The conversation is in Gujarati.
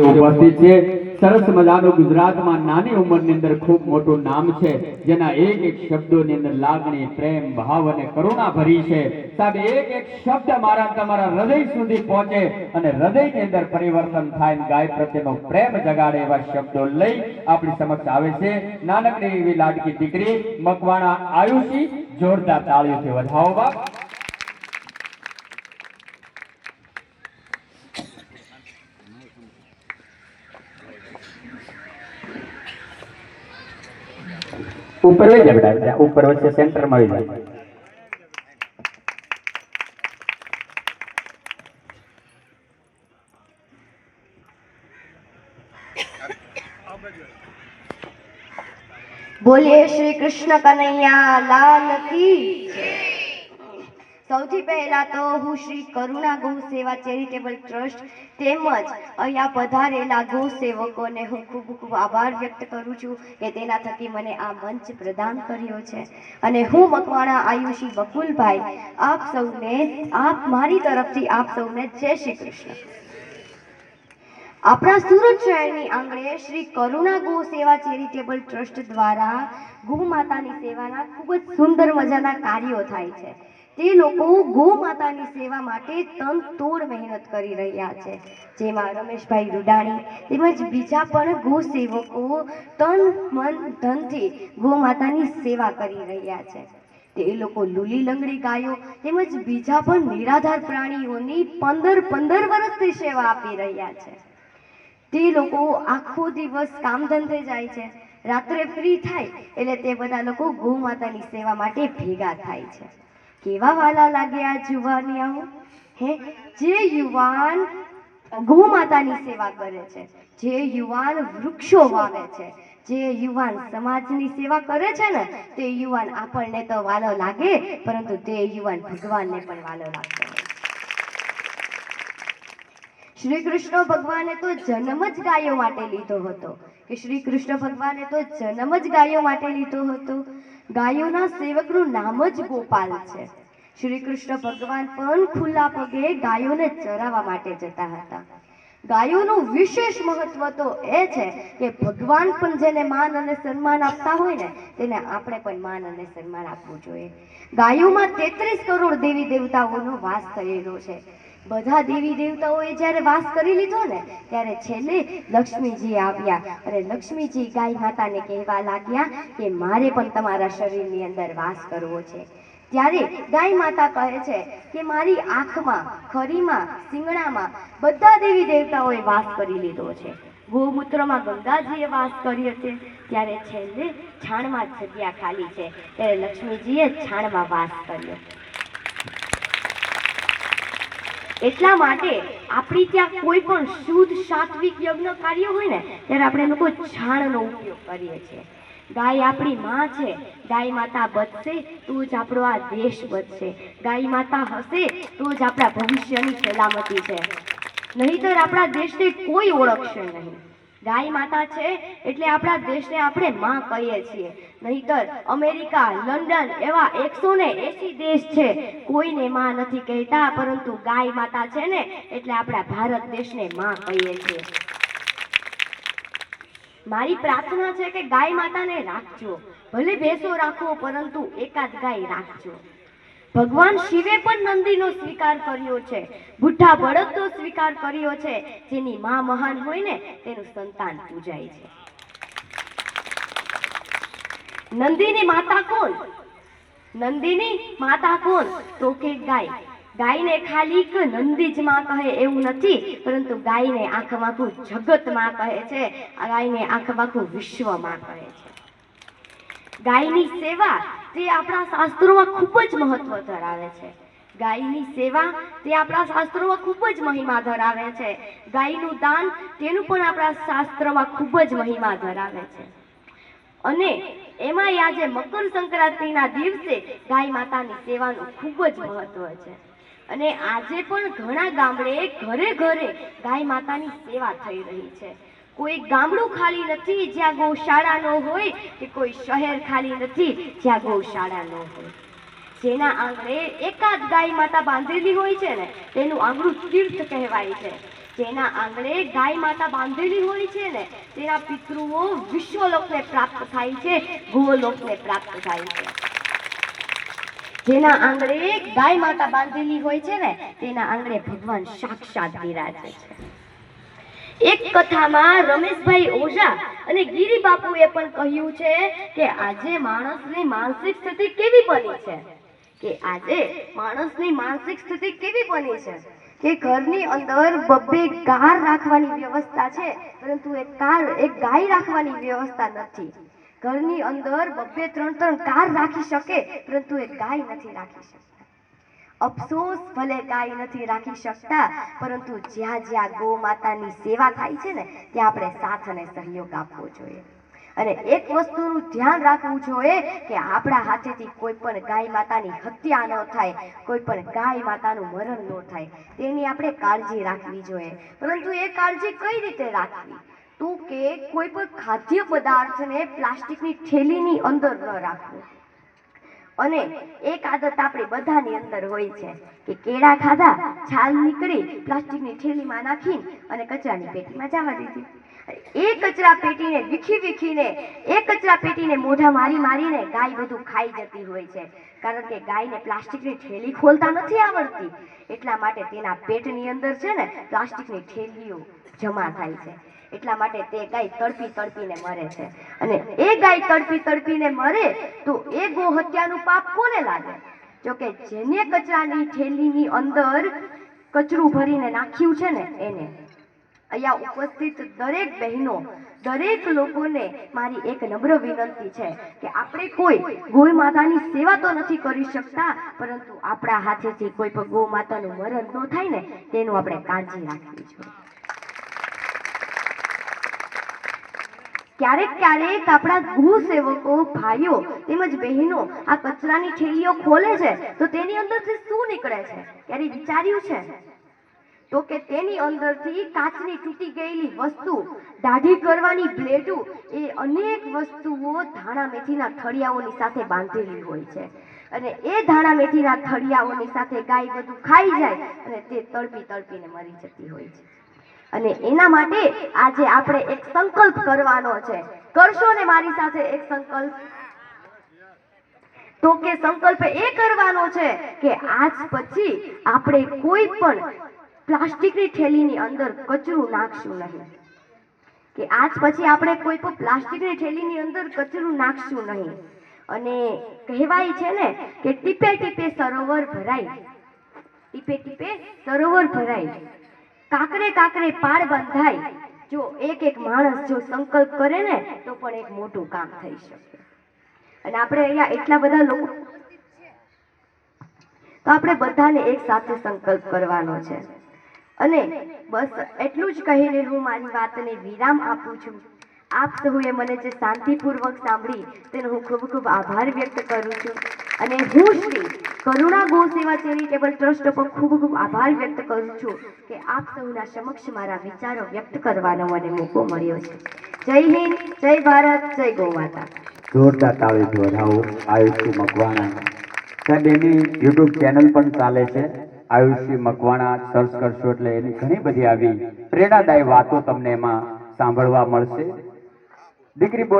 ઉપસ્થિત છે. સરસ મજાનું ગુજરાતમાં નાની ઉંમરની અંદર ખૂબ મોટું નામ છે. જેના એક એક શબ્દોની અંદર લાગણી, પ્રેમ, ભાવ અને કરુણા ભરી છે. સાહેબ, એક એક શબ્દ મારા તમારા હૃદય સુધી પહોંચે અને હૃદયની અંદર પરિવર્તન થાય ગાય પ્રત્યેનો પ્રેમ જગાડે એવા શબ્દો લઈ આપણી સમક્ષ આવે છે. નાનકડી એવી લાડકી દીકરી મકવાણા આયુષી જોરદાર તાળીઓથી વધાવો બાપ. ઉપર લઈ જાય બેટા ઉપર વચ્ચે સેન્ટરમાં આવી જાય બોલીએ શ્રી કૃષ્ણ કનૈયા લાલ કી સૌથી પહેલા તો હું શ્રી કરુણા ગૌ સેવા ચેરિટેબલ ટ્રસ્ટ તેમજ અહીંયા પધારેલા ગૌ સેવકોને હું ખૂબ ખૂબ આભાર વ્યક્ત કરું છું કે તેના થકી મને આ મંચ પ્રદાન કર્યો છે. અને હું મકવાણા આયુષી બકુલભાઈ, આપ સૌને, આપ મારી તરફથી આપ સૌને જય શ્રી કૃષ્ણ. આપણા સુરત શહેરની આંગણે શ્રી કરુણા ગૌ સેવા ચેરિટેબલ ટ્રસ્ટ દ્વારા ગૌ માતાની સેવાના ખૂબ જ સુંદર મજાના કાર્યો થાય છે. તે લોકો ગૌ માતાની સેવા માટે તન તોડ મહેનત કરી રહ્યા છે. જેમાં રમેશભાઈ રૂડાણી તેમજ બીજા પણ ગૌ સેવકો તન મન ધનથી ગૌ માતાની સેવા કરી રહ્યા છે. તે લોકો લૂલી લંગડી ગાયો તેમજ બીજા પણ નિરાધાર પ્રાણીઓની પંદર પંદર વર્ષથી સેવા આપી રહ્યા છે. તે લોકો આખો દિવસ કામ ધંધે જાય છે. રાત્રે ફ્રી થાય એટલે તે બધા લોકો ગૌ માતાની સેવા માટે ભેગા થાય છે. કેવા વાલા લાગે આ જુવાનિયાઓ? હે, જે યુવાન ગૌ માતાની સેવા કરે છે, જે યુવાન વૃક્ષો વાવે છે, જે યુવાન સમાજની સેવા કરે છે ને, તે યુવાન આપણને તો વાલો લાગે, પરંતુ તે યુવાન ભગવાનને પણ વાલો લાગતો શ્રી કૃષ્ણ ભગવાને તો જન્મ જ ગાયો માટે લીધો હતો. કે શ્રી કૃષ્ણ ભગવાને તો જન્મ જ ગાયો માટે લીધો હતો? ગાયોના સેવકનું નામ જ ગોપાલ છે. શ્રી કૃષ્ણ ભગવાન પણ ખુલ્લા પગે ગાયોને ચરાવવા માટે જતા હતા. ગાયોનું વિશેષ મહત્વ તો એ છે કે ભગવાન પણ જેને માન અને સન્માન આપતા હોય ને, તેને આપણે પણ માન અને સન્માન આપવું જોઈએ. ગાયોમાં તેત્રીસ કરોડ દેવી દેવતાઓનો વાસ થયેલો છે. બધા દેવી દેવતાઓએ જ્યારે વાસ કરી લીધો ને, ત્યારે છેલ્લે લક્ષ્મીજી આવ્યા. અને લક્ષ્મીજી ગાય માતાને કહેવા લાગ્યા કે મારે પણ તમારા શરીરની અંદર વાસ કરવો છે. ત્યારે ગાય માતા કહે છે કે મારી આંખમાં, ખરીમાં શિંગડામાં બધા દેવી દેવતાઓએ વાસ કરી લીધો છે. ગૌમૂત્રમાં ગંગાજીએ વાસ કર્યો છે ત્યારે છેલ્લે છાણમાં જગ્યા ખાલી છે. ત્યારે લક્ષ્મીજીએ છાણમાં વાસ કર્યો. એટલા માટે આપણી ત્યાં કોઈ પણ શુદ્ધ સાત્વિક યજ્ઞ કાર્ય હોય ને, ત્યારે આપણે લોકો છાણનો ઉપયોગ કરીએ છીએ. ગાય આપણી માં છે, ગાય માતા બચશે, તો જ આપણો આ દેશ બચશે. ગાય માતા હશે, તો જ આપણા ભવિષ્યની સલામતી છે. નહીતર આપણા દેશને કોઈ ઓળખશે નહીં. ગાય માતા છે એટલે આપણા દેશને આપણે માં કહીએ છીએ. નહીતર અમેરિકા, લંડન એવા એકસો ને એસી દેશ છે. કોઈને માં નથી કહેતા, પરંતુ ગાય માતા છે ને એટલે આપણા ભારત દેશને માં કહીએ છીએ. મારી પ્રાર્થના છે કે ગાય માતાને રાખજો. ભલે ભેંસો રાખો, પરંતુ એકાદ ગાય રાખજો. ભગવાન શિવે પણ નંદીનો સ્વીકાર કર્યો છે. બુઢા બળદનો સ્વીકાર કર્યો છે. જેની માં મહાન હોય ને તેનું સંતાન પૂજાય છે. નંદીની માતા કોણ? નંદીની માતા કોણ? તો કે ગાય. ગાયને ખાલી એક નંદી જ માં કહે એવું નથી, પરંતુ ગાયને આંખમાં આખું જગતમાં કહે છે. ગાયને આંખમાં આખું વિશ્વમાં કહે છે. ગાયની સેવા તે આપણા શાસ્ત્રોમાં ખૂબ જ મહત્વ ધરાવે છે. ગાયની સેવા તે આપણા શાસ્ત્રોમાં ખૂબ જ મહિમા ધરાવે છે. ગાયનું દાન તેનું પણ આપણા શાસ્ત્રમાં ખૂબ જ મહિમા ધરાવે છે. અને એમાંય આજે મકર સંક્રાંતિના દિવસે ગાય માતાની સેવાનું ખૂબ જ મહત્વ છે. અને આજે પણ ઘણા ગામડે ઘરે ઘરે ગાય માતાની સેવા થઈ રહી છે. કોઈ ગામડું ખાલી નથી જ્યાં ગૌશાળા ન હોય કે કોઈ શહેર ખાલી નથી જ્યાં ગૌશાળા ન હોય. જેના આંગણે એકાદ ગાય માતા બાંધેલી હોય છે ને, તેનું આંગણું તીર્થ કહેવાય છે. જેના આંગણે ગાય માતા બાંધેલી હોય છે ને, તેના પિતૃઓ વિશ્વલોકને પ્રાપ્ત થાય છે ગોલોકને પ્રાપ્ત થાય છે. જેના આંગણે ગાય માતા બાંધેલી હોય છે ને, તેના આંગણે ભગવાન સાક્ષાત બિરાજે છે. એક કથામાં રમેશભાઈ ઓઝા અને ગીરી બાપુએ પણ કહ્યું છે કે આજે માણસની માનસિક સ્થિતિ કેવી બની છે? કે આજે માણસની માનસિક સ્થિતિ કેવી બની છે? કે ઘરની અંદર બબ્બે કાર રાખવાની વ્યવસ્થા છે, પરંતુ એક કાર એક ગાય રાખવાની વ્યવસ્થા નથી. ઘરની અંદર બબ્બે ત્રણ ત્રણ કાર રાખી શકે, પરંતુ એક ગાય નથી રાખી શકતા અફસોસ, ભલે ગાય નથી રાખી શકતા, પરંતુ જ્યાં જ્યાં ગૌ માતાની સેવા થાય છે ને, ત્યાં આપણે સાથ અને સહયોગ આપવો જોઈએ. અને એક વસ્તુનું ધ્યાન રાખવું જોઈએ કે આપણા હાથેથી કોઈ પણ ગાય માતાની હત્યા ન થાય, કોઈ પણ ગાય માતાનું મરણ ન થાય, તેની આપણે કાળજી રાખવી જોઈએ. પરંતુ એ કાળજી કઈ રીતે રાખવી? તો કે કોઈ પણ ખાદ્ય પદાર્થને પ્લાસ્ટિકની થેલીની અંદર ન રાખવું. અને એક આદત આપણી બધાની અંદર હોય છે કે કેળા ખાધા, છાલ નીકળી, પ્લાસ્ટિકની થેલીમાં નાખીને અને કચરાની પેટીમાં જવા દીધી. એ કચરા પેટીને વીખી વીખીને, એ કચરા પેટીને મોઢા મારી મારીને ગાય બધું ખાઈ જતી હોય છે. કારણ કે ગાયને પ્લાસ્ટિકની થેલી ખોલતા નથી આવડતી. એટલા માટે તેના પેટની અંદર છે ને, પ્લાસ્ટિકની થેલીઓ જમા થાય છે. એટલા માટે તે ગાય તડપી તડપીને મરે છે. અને એ ગાય તડપી તડપીને મરે તો એ ગો હત્યાનું પાપ કોને લાગે? જો કે જેને કચરાની થેલીની અંદર કચરું ભરીને નાખ્યું છે ને એને, અહીંયા ઉપસ્થિત દરેક બહેનો, દરેક લોકોને મારી એક નમ્ર વિનંતી છે કે આપણે કોઈ ગોય માતાની સેવા તો નથી કરી શકતા, પરંતુ આપણા હાથેથી કોઈ પણ ગો માતાનું મરણ ન થાય ને, તેનું આપણે કાળજી રાખવી જોઈએ. ક્યારેક ક્યારેક આપણા ગૃહ સેવકો ભાઈઓ તેમજ બહેનો આ કચરાની થેલીઓ ખોલે છે, તો તેની અંદરથી શું નીકળે છે? ક્યારે વિચાર્યું છે? તો કે તેની અંદરથી કાચની તૂટી ગયેલી વસ્તુ, દાઢી કરવાની બ્લેડો એ અનેક વસ્તુઓ ધાણા મેથીના થળિયાઓની સાથે બાંધેલી હોય છે. અને એ ધાણા મેથીના થળિયાઓની સાથે ગાય બધું ખાઈ જાય અને તે તડપી તડપીને મરી જતી હોય છે. અને એના માટે આજે આપણે એક સંકલ્પ કરવાનો છે. કરશો ને મારી સાથે એક સંકલ્પ? તો કે સંકલ્પ એ કરવાનો છે કે આજ પછી આપણે કોઈ પણ પ્લાસ્ટિકની થેલીની અંદર કચરું નાખશું નહીં. કે આજ પછી આપણે કોઈ પણ પ્લાસ્ટિકની થેલીની અંદર કચરું નાખશું નહીં. અને કહેવાય છે ને કે ટીપે ટીપે સરોવર ભરાય. ટીપે ટીપે સરોવર ભરાય. કાકરે કાકરે પાળ બંધાય. જો એક એક માણસ જો સંકલ્પ કરે ને, તો પણ એક મોટું કામ થઈ શકે. અને આપણે અહીંયા એટલા બધા લોકો તો આપણે બધાને એક સાથે સંકલ્પ કરવાનો છે. અને બસ એટલું જ કહીને હું મારી વાતને વિરામ આપું છું. આપ સૌએ મને જે શાંતિપૂર્વક સાંભળી તેનો હું ખૂબ ખૂબ આભાર વ્યક્ત કરું છું. અને હું શ્રી કરુણા ગૌ સેવા ચેરિટેબલ ટ્રસ્ટ પર ખૂબ ખૂબ આભાર વ્યક્ત કરું છું કે આપ સૌના સમક્ષ મારા વિચારો વ્યક્ત કરવાનો મને મોકો મળ્યો છે. જય હિન્દ, જય ભારત, જય ગૌ માતા. જોરદાર તાળી વધાવો આયુષી મકવાણા. સાહેબ એની યુટ્યુબ ચેનલ પણ ચાલે છે. આયુષી મકવાણા સર્ચ કરશો એટલે એની ઘણી બધી આવી પ્રેરણાદાયી વાતો તમને એમાં સાંભળવા મળશે. દીકરી બોલ